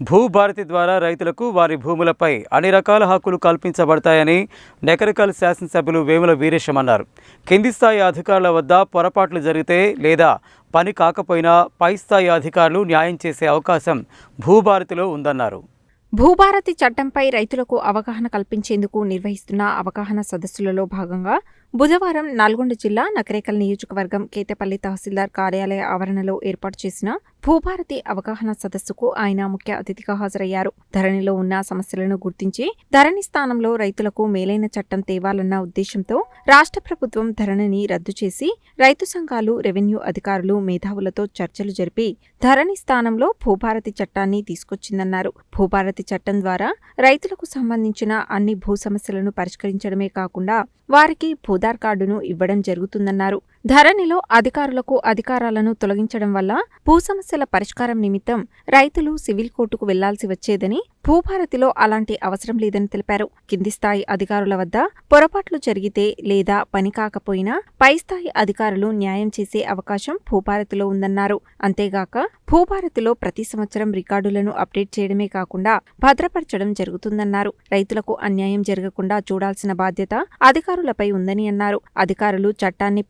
భూభారతి ద్వారా రైతులకు వారి భూములపై అన్ని రకాల హక్కులు కల్పించబడతాయని నెకరికల్ శాసనసభ్యులు వేముల వీరేశం అన్నారు. కింది స్థాయి అధికారుల వద్ద పొరపాట్లు జరిగితే లేదా పని కాకపోయినా పై స్థాయి అధికారులు న్యాయం చేసే అవకాశం భూభారతిలో ఉందన్నారు. భూభారతి చట్టంపై రైతులకు అవగాహన కల్పించేందుకు నిర్వహిస్తున్న అవగాహన సదస్సులలో భాగంగా బుధవారం నల్గొండ జిల్లా నకరేకల్ నియోజకవర్గం కేతపల్లి తహసీల్దార్ కార్యాలయ ఆవరణలో ఏర్పాటు చేసిన భూభారతి అవగాహన సదస్సుకు ఆయన ముఖ్య అతిథిగా హాజరయ్యారు. ధరణిలో ఉన్న సమస్యలను గుర్తించి ధరణి స్థానంలో రైతులకు మేలైన చట్టం తేవాలన్న ఉద్దేశంతో రాష్ట్ర ప్రభుత్వం ధరణిని రద్దు చేసి రైతు సంఘాలు రెవెన్యూ అధికారులు మేధావులతో చర్చలు జరిపి ధరణి స్థానంలో భూభారతి చట్టాన్ని తీసుకొచ్చిందన్నారు. భూభారతి చట్టం ద్వారా రైతులకు సంబంధించిన అన్ని భూ సమస్యలను పరిష్కరించడమే కాకుండా వారికి భూదార్ కార్డును ఇవ్వడం జరుగుతుందన్నారు. ధరణిలో అధికారులకు అధికారాలను తొలగించడం వల్ల భూ సమస్యల పరిష్కారం నిమిత్తం రైతులు సివిల్ కోర్టుకు వెళ్ళాల్సి వచ్చేదని భూభారతిలో అలాంటి అవసరం లేదని తెలిపారు. కింది స్థాయి అధికారుల వద్ద పొరపాట్లు జరిగితే లేదా పని కాకపోయినా పై స్థాయి అధికారులు న్యాయం చేసే అవకాశం భూభారతిలో ఉందన్నారు. అంతేగాక భూభారతిలో ప్రతి సంవత్సరం రికార్డులను అప్డేట్ చేయడమే కాకుండా భద్రపరచడం జరుగుతుందన్నారు. రైతులకు అన్యాయం జరగకుండా చూడాల్సిన బాధ్యత అధికారులపై ఉందని అన్నారు. అధికారులు చట్టాన్ని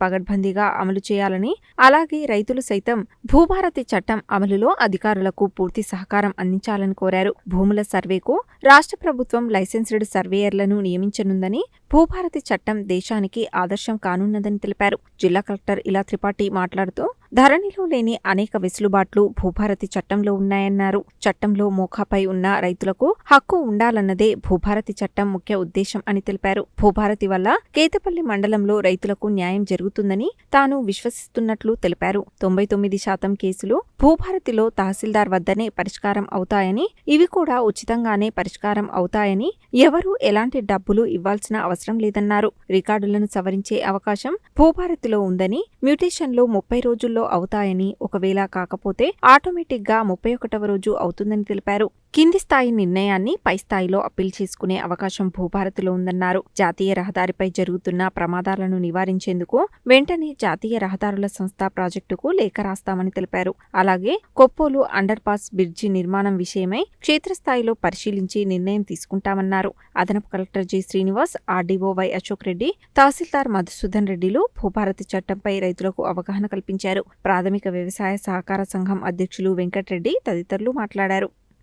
పగడ్బందీగా అమలు చేయాలని అలాగే రైతులు సైతం భూభారతి చట్టం అమలులో అధికారులకు పూర్తి సహకారం అందించాలని కోరారు. భూముల సర్వేకు రాష్ట్ర ప్రభుత్వం లైసెన్స్డ్ సర్వేయర్లను నియమించనుందని భూభారతి చట్టం దేశానికి ఆదర్శం కానున్నదని తెలిపారు. జిల్లా కలెక్టర్ ఇలా త్రిపాఠి మాట్లాడుతూ ధరణిలో లేని అనేక వెసులుబాట్లు భూభారతి చట్టంలో ఉన్నాయన్నారు. చట్టంలో మోకాపై ఉన్న రైతులకు హక్కు ఉండాలన్నదే భూభారతి చట్టం ముఖ్య ఉద్దేశం అని తెలిపారు. భూభారతి వల్ల కేతపల్లి మండలంలో రైతులకు న్యాయం జరుగుతుందని తాను విశ్వసిస్తున్నట్లు తెలిపారు. తొంభై తొమ్మిది శాతం కేసులు భూభారతిలో తహసీల్దార్ వద్దనే పరిష్కారం అవుతాయని ఇవి కూడా ఉచితంగానే పరిష్కారం అవుతాయని ఎవరూ ఎలాంటి డబ్బులు ఇవ్వాల్సిన అవసరం లేదన్నారు. రికార్డులను సవరించే అవకాశం భూభారతిలో ఉందని మ్యూటేషన్లు ముప్పై రోజుల్లో అవుతాయని ఒకవేళ కాకపోతే ఆటోమేటిక్గా ముప్పై ఒకటవ రోజు అవుతుందని తెలిపారు. కింది స్థాయి నిర్ణయాన్ని పై స్థాయిలో అప్పీల్ చేసుకునే అవకాశం భూభారతిలో ఉందన్నారు. జాతీయ రహదారిపై జరుగుతున్న ప్రమాదాలను నివారించేందుకు వెంటనే జాతీయ రహదారుల సంస్థ ప్రాజెక్టుకు లేఖ రాస్తామని తెలిపారు. అలాగే కొప్పోలు అండర్ పాస్ బ్రిడ్జి నిర్మాణం విషయమై క్షేత్రస్థాయిలో పరిశీలించి నిర్ణయం తీసుకుంటామన్నారు. అదనపు collector G. Srinivas RDO Y Ashok Reddy tahsildar Madhusudan రెడ్డిలు భూభారతి చట్టంపై రైతులకు అవగాహన కల్పించారు. ప్రాథమిక వ్యవసాయ సహకార సంఘం అధ్యక్షులు వెంకట్రెడ్డి తదితరులు మాట్లాడారు.